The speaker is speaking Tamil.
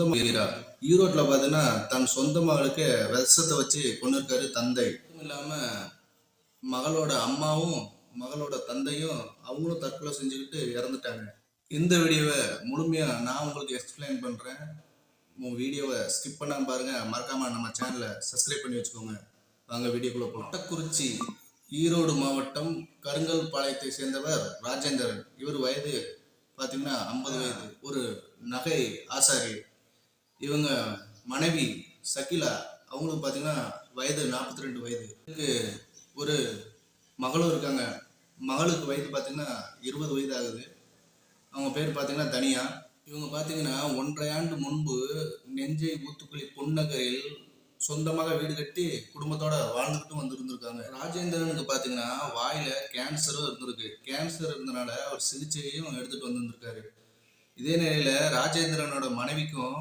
சொந்தமாக இருக்கிறார். ஈரோட்டில் பார்த்தீங்கன்னா தன் சொந்த மகளுக்கு விஷத்தை வச்சு கொண்டு இருக்காரு தந்தை இல்லாமல் மகளோட அம்மாவும் மகளோட தந்தையும் அவங்களும் தற்கொலை செஞ்சுக்கிட்டு இறந்துட்டாங்க. இந்த வீடியோவை முழுமையாக நான் உங்களுக்கு எக்ஸ்பிளைன் பண்ணுறேன் உங்கள் வீடியோவை ஸ்கிப் பண்ணாம பாருங்கள் மறக்காமல் நம்ம சேனலை சப்ஸ்கிரைப் பண்ணி வச்சுக்கோங்க. வாங்க வீடியோக்குள்ள போகலாம் வட்டக்குறிச்சி ஈரோடு மாவட்டம் கருங்கல் பாளையத்தை சேர்ந்தவர் ராஜேந்திரன். இவர் வயது பார்த்தீங்கன்னா ஐம்பது வயது. ஒரு நகை ஆசாரி. இவங்க மனைவி சகிலா அவங்களுக்கு பார்த்தீங்கன்னா வயது நாற்பத்தி ரெண்டு வயது. இதுக்கு ஒரு மகளும் இருக்காங்க. மகளுக்கு வயது பார்த்தீங்கன்னா இருபது வயது ஆகுது. அவங்க பேர் பார்த்தீங்கன்னா தனியா. இவங்க பார்த்தீங்கன்னா ஒன்றரை ஆண்டு முன்பு நெஞ்சை ஊத்துக்குழி பொன்னகரில் சொந்தமாக வீடு கட்டி குடும்பத்தோட வாழ்ந்துக்கிட்டு வந்திருந்திருக்காங்க. ராஜேந்திரனுக்கு பார்த்தீங்கன்னா வாயில கேன்சரும் இருந்திருக்கு. கேன்சர் இருந்தனால அவர் சிகிச்சையும் எடுத்துகிட்டு வந்திருந்திருக்காரு. இதே நிலையில ராஜேந்திரனோட மனைவிக்கும்